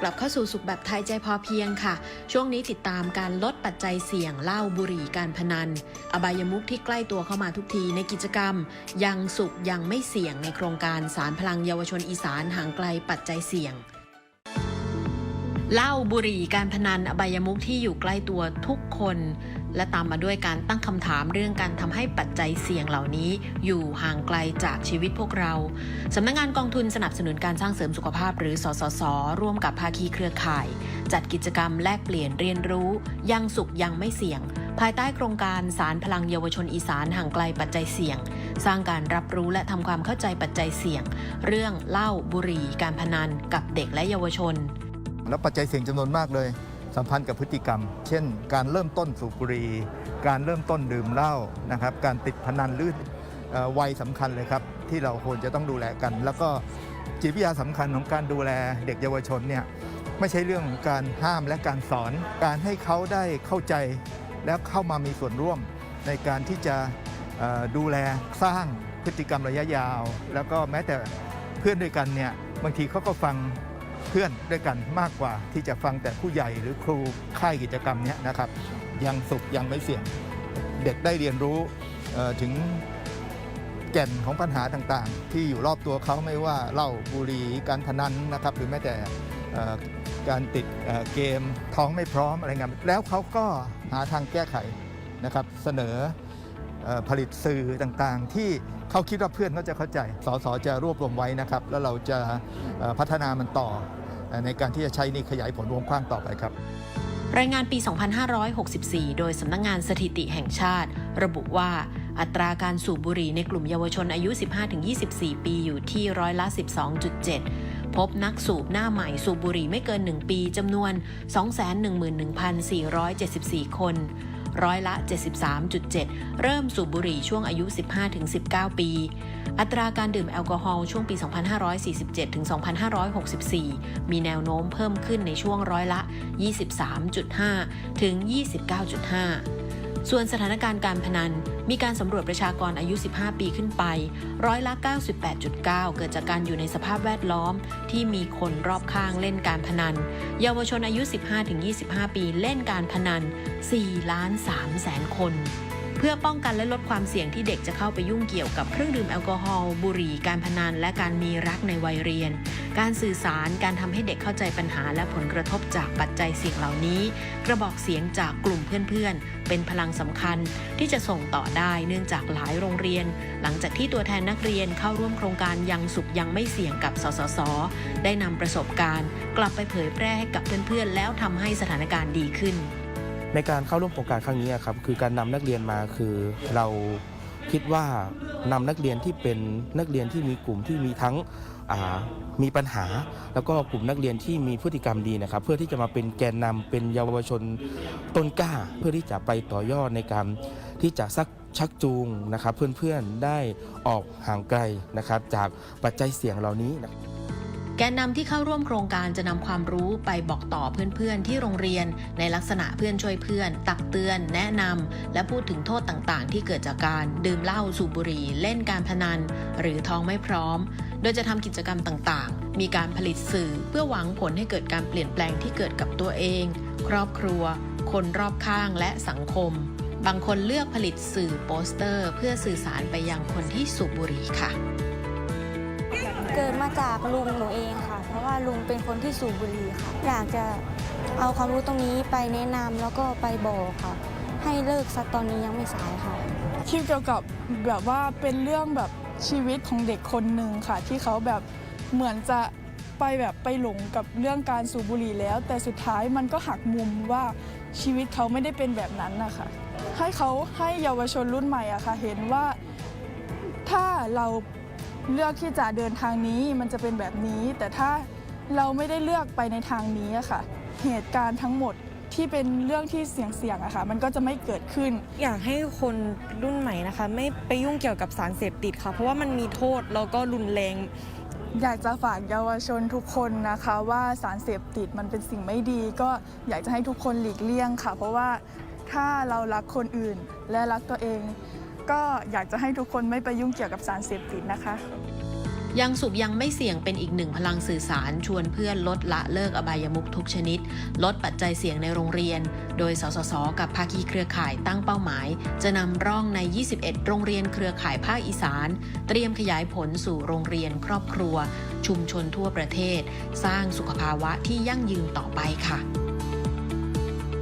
กลับเข้าสู่สุขแบบไทยใจพอเพียงค่ะ ช่วงนี้ติดตามการลดปัจจัยเสี่ยงเหล้าบุหรี่การพนัน อบายมุขที่ใกล้ตัวเข้ามาทุกทีในกิจกรรม ยังสุขยังไม่เสี่ยงในโครงการสารพลังเยาวชนอีสานห่างไกลปัจจัยเสี่ยง เหล้าบุหรี่การพนันอบายมุขที่อยู่ใกล้ตัวทุกคน และตามมาด้วยการตั้งคำถามเรื่องการทำให้ปัจจัยเสี่ยงเหล่านี้อยู่ห่างไกลจากชีวิตพวกเราสำนักงงานกองทุนสนับสนุนการสร้างเสริมสุขภาพหรือสสส ร่วมกับภาคีเครือข่าย จัดกิจกรรมแลกเปลี่ยนเรียนรู้ ยังสุขยังไม่เสี่ยง ภายใต้โครงการสารพลังเยาวชนอีสานห่างไกลปัจจัยเสี่ยง สร้างการรับรู้และทำความเข้าใจปัจจัยเสี่ยง เรื่องเหล้าบุหรี่ การพนันกับเด็กและเยาวชน แล้วปัจจัยเสี่ยงจำนวนมากเลย สัมพันธ์กับพฤติกรรม เช่น การเริ่มต้นสูบบุหรี่การเริ่มต้นดื่มเหล้านะครับ การติดพนันลื่นวัยสำคัญเลยครับ ที่เราควรจะต้องดูแลกัน แล้วก็จิตวิทยาสำคัญของการดูแลเด็กเยาวชนเนี่ยไม่ใช่เรื่องการห้ามและการสอน การให้เขาได้เข้าใจแล้วเข้ามามีส่วนร่วมในการที่จะดูแลสร้างพฤติกรรมระยะยาว แล้วก็แม้แต่เพื่อนด้วยกันเนี่ยบางทีเขาก็ฟัง เพื่อนด้วยกันมากกว่าที่จะฟังแต่ผู้ใหญ่หรือครูค่ายกิจกรรมเนี้ยนะครับ ยังสุขยังไม่เสี่ยง เด็กได้เรียนรู้เอ่อถึงแก่นของปัญหาต่างๆ ที่อยู่รอบตัวเขาไม่ว่าเหล้าบุหรี่การพนันนะครับ หรือแม้แต่เอ่อการติดเอ่อเกมท้องไม่พร้อมอะไรเงี้ยแล้วเขาก็หาทางแก้ไขนะครับเสนอเอ่อ ผลิตสื่อต่างๆ ที่เขาคิดว่าเพื่อนเขาจะเข้าใจ สสจะรวบรวมไว้นะครับ แล้วเราจะพัฒนามันต่อเอ่อ ในการที่จะใช้นี่ขยายผลวงกว้างต่อไปครับ รายงานปี 2564 โดยสำนักงงานสถิติแห่งชาติ ระบุว่าอัตราการสูบบุหรี่ในกลุ่มเยาวชนอายุ 15-24 ปีอยู่ที่ร้อยละ 12.7 พบนักสูบหน้าใหม่สูบบุหรี่ไม่เกิน 1 ปีจำนวน 211,474 คน ร้อยละ 73.7 เริ่มสูบบุหรี่ช่วงอายุ 15-19 ปี อัตราการดื่มแอลกอฮอล์ช่วงปี 2547-2564 มีแนวโน้มเพิ่มขึ้นในช่วงร้อยละ 23.5 ถึง 29.5 ส่วนสถานการณ์การพนัน มีการสำรวจประชากรอายุ 15 ปีขึ้นไป ร้อยละ 98.9 เกิดจากการอยู่ในสภาพแวดล้อม ที่มีคนรอบข้างเล่นการพนัน เยาวชนอายุ 15-25 ปีเล่นการพนัน 4 ล้าน3แสนคน เพื่อป้องกันและลดความเสี่ยงที่เด็กจะเข้าไปยุ่งเกี่ยวกับเครื่องดื่มแอลกอฮอล์บุหรี่การพนัน และการมีรักในวัยเรียนการสื่อสาร การทำให้เด็กเข้าใจปัญหาและผลกระทบจากปัจจัยเสี่ยงเหล่านี้ กระบอกเสียงจากกลุ่มเพื่อน เป็นพลังสำคัญที่จะส่งต่อได้เนื่องจากหลายโรงเรียน หลังจากที่ตัวแทนนักเรียนเข้าร่วมโครงการยังสุขยังไม่เสี่ยงกับสสส ได้นำประสบการณ์ กลับไปเผยแพร่ให้กับเพื่อนๆ แล้วทำให้สถานการณ์ดีขึ้น ในการเข้าร่วมโครงการครั้งนี้ครับคือการนำนักเรียนมาคือเรา คิดว่านำนักเรียนที่เป็นนักเรียนที่มีกลุ่มที่มีทั้งมีปัญหา แล้วก็กลุ่มนักเรียนที่มีพฤติกรรมดีนะครับ เพื่อที่จะมาเป็นแกนนำเป็นเยาวชนต้นกล้า เพื่อที่จะไปต่อยอดในการที่จะซักชักจูงนะครับ เพื่อนๆได้ออกห่างไกลนะครับ จากปัจจัยเสี่ยงเหล่านี้นะ แกนนำที่เข้าร่วมโครงการจะนำความรู้ไปบอกต่อเพื่อนๆ ที่โรงเรียน ในลักษณะเพื่อนช่วยเพื่อน ตักเตือน แนะนำและพูดถึงโทษต่างๆ ที่เกิดจากการดื่มเหล้าสูบบุหรี่เล่นการพนัน หรือท้องไม่พร้อม โดยจะทำกิจกรรมต่างๆ มีการผลิตสื่อเพื่อหวังผลให้เกิดการเปลี่ยนแปลงที่เกิดกับตัวเอง ครอบครัว คนรอบข้างและสังคม บางคนเลือกผลิตสื่อโปสเตอร์ เพื่อสื่อสารไปยังคนที่สูบบุหรี่ค่ะ เกิดมาจากลุงหนูเองค่ะ เพราะว่าลุงเป็นคนที่สูบบุหรี่ค่ะ อยากจะเอาความรู้ตรงนี้ไปแนะนำแล้วก็ไปบอกค่ะ ให้เลิกสักตอนนี้ยังไม่สายค่ะคลิปเกี่ยวกับแบบว่าเป็นเรื่องแบบชีวิตของเด็กคนหนึ่งค่ะ ที่เขาแบบเหมือนจะไปแบบไปหลงกับเรื่องการสูบบุหรี่แล้ว แต่สุดท้ายมันก็หักมุมว่าชีวิตเขาไม่ได้เป็นแบบนั้นนะคะให้เขาให้เยาวชนรุ่นใหม่อะค่ะ เห็นว่าถ้าเรา เลือกที่จะเดินทางนี้มันจะเป็นแบบนี้ แต่ถ้าเราไม่ได้เลือกไปในทางนี้อะค่ะ เหตุการณ์ทั้งหมดที่เป็นเรื่องที่เสี่ยงๆอะค่ะ มันก็จะไม่เกิดขึ้น อยากให้คนรุ่นใหม่นะคะ ไม่ไปยุ่งเกี่ยวกับสารเสพติดค่ะ เพราะว่ามันมีโทษแล้วก็รุนแรง อยากจะฝากเยาวชนทุกคนนะคะว่าสารเสพติดมันเป็นสิ่งไม่ดี ก็อยากจะให้ทุกคนหลีกเลี่ยงค่ะ เพราะว่าถ้าเรารักคนอื่นและรักตัวเอง ก็อยากจะให้ทุกคนไม่ไปยุ่งเกี่ยวกับสารเสพติดนะคะ ยังสุขยังไม่เสี่ยงเป็นอีกหนึ่งพลังสื่อสารชวนเพื่อนลดละเลิกอบายมุขทุกชนิด ลดปัจจัยเสี่ยงในโรงเรียน โดยสสส กับภาคีเครือข่ายตั้งเป้าหมาย จะนำร่องใน 21 โรงเรียนเครือข่ายภาคอีสาน เตรียมขยายผลสู่โรงเรียนครอบครัว ชุมชนทั่วประเทศ สร้างสุขภาวะที่ยั่งยืนต่อไปค่ะ